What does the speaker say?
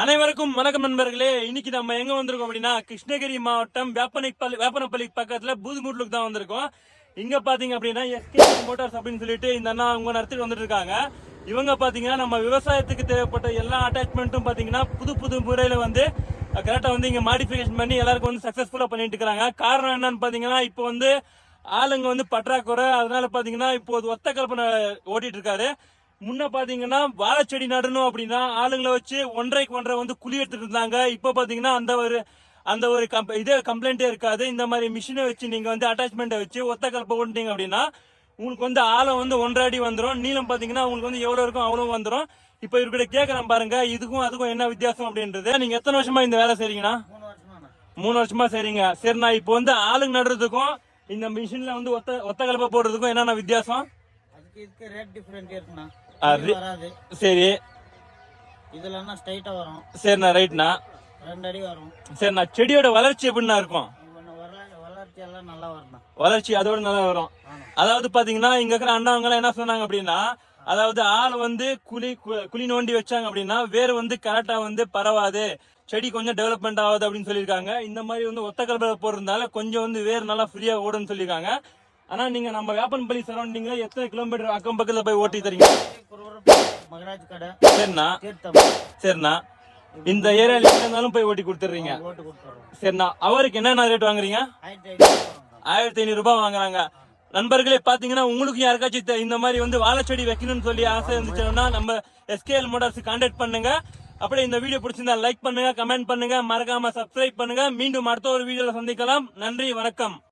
அனைவருக்கும் வணக்கம் நண்பர்களே. இன்னைக்கு நம்ம எங்க வந்திருக்கோம் அப்படின்னா கிருஷ்ணகிரி மாவட்டம் வேப்பனைப்பள்ளி வேப்பனப்பள்ளி பக்கத்துல பூதுமூட்லுக்கு தான் வந்திருக்கோம். இங்க பாத்தீங்க அப்படின்னா எஸ்கே மோட்டார்ஸ் அப்படின்னு சொல்லிட்டு இந்த அண்ணா அவங்க நடத்திட்டு வந்துட்டு இருக்காங்க. இவங்க பாத்தீங்கன்னா நம்ம விவசாயத்துக்கு தேவைப்பட்ட எல்லா அட்டாச்மெண்ட்டும் பாத்தீங்கன்னா புது புது முறையில வந்து கரெக்டா வந்து இங்க மாடிஃபிகேஷன் பண்ணி எல்லாருக்கும் வந்து சக்சஸ்ஃபுல்லா பண்ணிட்டு இருக்காங்க. காரணம் என்னன்னு பாத்தீங்கன்னா இப்போ வந்து ஆளுங்க வந்து பற்றாக்குறை அதனால பாத்தீங்கன்னா இப்போ ஒத்த கல்பனை ஓட்டிட்டு இருக்காரு. முன்ன பாத்தீங்கன்னா வாழைச்செடி நடணும் அப்படின்னா ஆளுங்களை வச்சு ஒன்றைக்கு ஒன்றரை வந்து குழி எடுத்துட்டு இருந்தாங்க. இப்போ பாத்தீங்கன்னா அந்த ஒரு அந்த ஒரு கம்ப- இதே கம்ப்ளைண்டே இருக்காது. இந்த மாதிரி மிஷினை வச்சு நீங்க வந்து அட்டாச்மெண்ட்டை வச்சு ஒத்த கலப்பை ஓட்டிட்டீங்க அப்படின்னா உங்களுக்கு வந்து ஆழம் வந்து ஒன்றரை அடி வந்துடும் நீளம் பாத்தீங்கன்னா உங்களுக்கு வந்து எவ்வளவு இருக்கும் அவ்வளவு வந்துடும் இப்போ இவர்கிட்ட கேட்கறேன் பாருங்க. இதுக்கும் அதுக்கும் என்ன வித்தியாசம் அப்படின்றது. நீங்க எத்தனை வருஷமா இந்த வேலை செய்றீங்கன்னா? மூணு வருஷமா மூணு வருஷமா சரிங்க சரி நான் இப்போ வந்து ஆளுங்க நடுறதுக்கும் இந்த மிஷின்ல வந்து ஒத்த ஒத்த கலப்பை போடுறதுக்கும் என்னென்ன வித்தியாசம்? இதுக்கு ரேட் டிஃபரெண்ட் இருக்குண்ணா. வராது. சரி. இதுலன்னா ஸ்ட்ரைட்டா வரும். சரிண்ணா ரைட்ண்ணா ரெண்டு அடி வரும். சரிண்ணா செடியோட வளர்ச்சி எப்படிண்ணா இருக்கும்? வளர்ச்சி எல்லாம் நல்லா வரும்ண்ணா. வளர்ச்சி அதோட நல்லா வரும். அதாவது பாத்தீங்கன்னா இங்க இருக்கிற அண்ணாவங்க எல்லாம் என்ன சொன்னாங்க அப்படின்னா அதாவது ஆள் வந்து குழி குழி நோண்டி வச்சாங்க அப்படின்னா வேர் வந்து கரெக்டா வந்து பரவாது. செடி கொஞ்சம் டெவலப்மெண்ட் ஆகுது அப்படின்னு சொல்லியிருக்காங்க. இந்த மாதிரி வந்து ஒத்த கலப்பை போடுறதுனால கொஞ்சம் வந்து வேர் நல்லா ஃப்ரீயா ஓடுன்னு சொல்லியிருக்காங்க. ஆனா நீங்க நம்ம வேப்பன்பள்ளி சரௌண்டிங்ல எத்தனை கிலோமீட்டர் அக்கம் பக்கத்துல போய் ஓட்டி தரீங்க? மகராஜ் கடை. சரிண்ணா. சரிண்ணா. இந்த ஏரியால எங்க இருந்தாலும் போய் ஓட்டி கொடுத்துறீங்க சரிண்ணா. அவருக்கு என்னென்ன ரேட் வாங்குறீங்க? ஆயிரத்தி ஐநூறு ரூபாய் வாங்குறாங்க. நண்பர்களே பாத்தீங்கன்னா உங்களுக்கு யாருக்காச்சும் இந்த மாதிரி வந்து வாழைச்செடி வைக்கணும்னு சொல்லி ஆசை இருந்துச்சுன்னா நம்ம எஸ்கேஎல் மோட்டார்ஸ் கான்டாக்ட் பண்ணுங்க. அப்படியே இந்த வீடியோ பிடிச்சிருந்தா லைக் பண்ணுங்க கமெண்ட் பண்ணுங்க. மறக்காம சப்ஸ்கிரைப் பண்ணுங்க. மீண்டும் அடுத்த ஒரு வீடியோல சந்திக்கலாம். நன்றி வணக்கம்.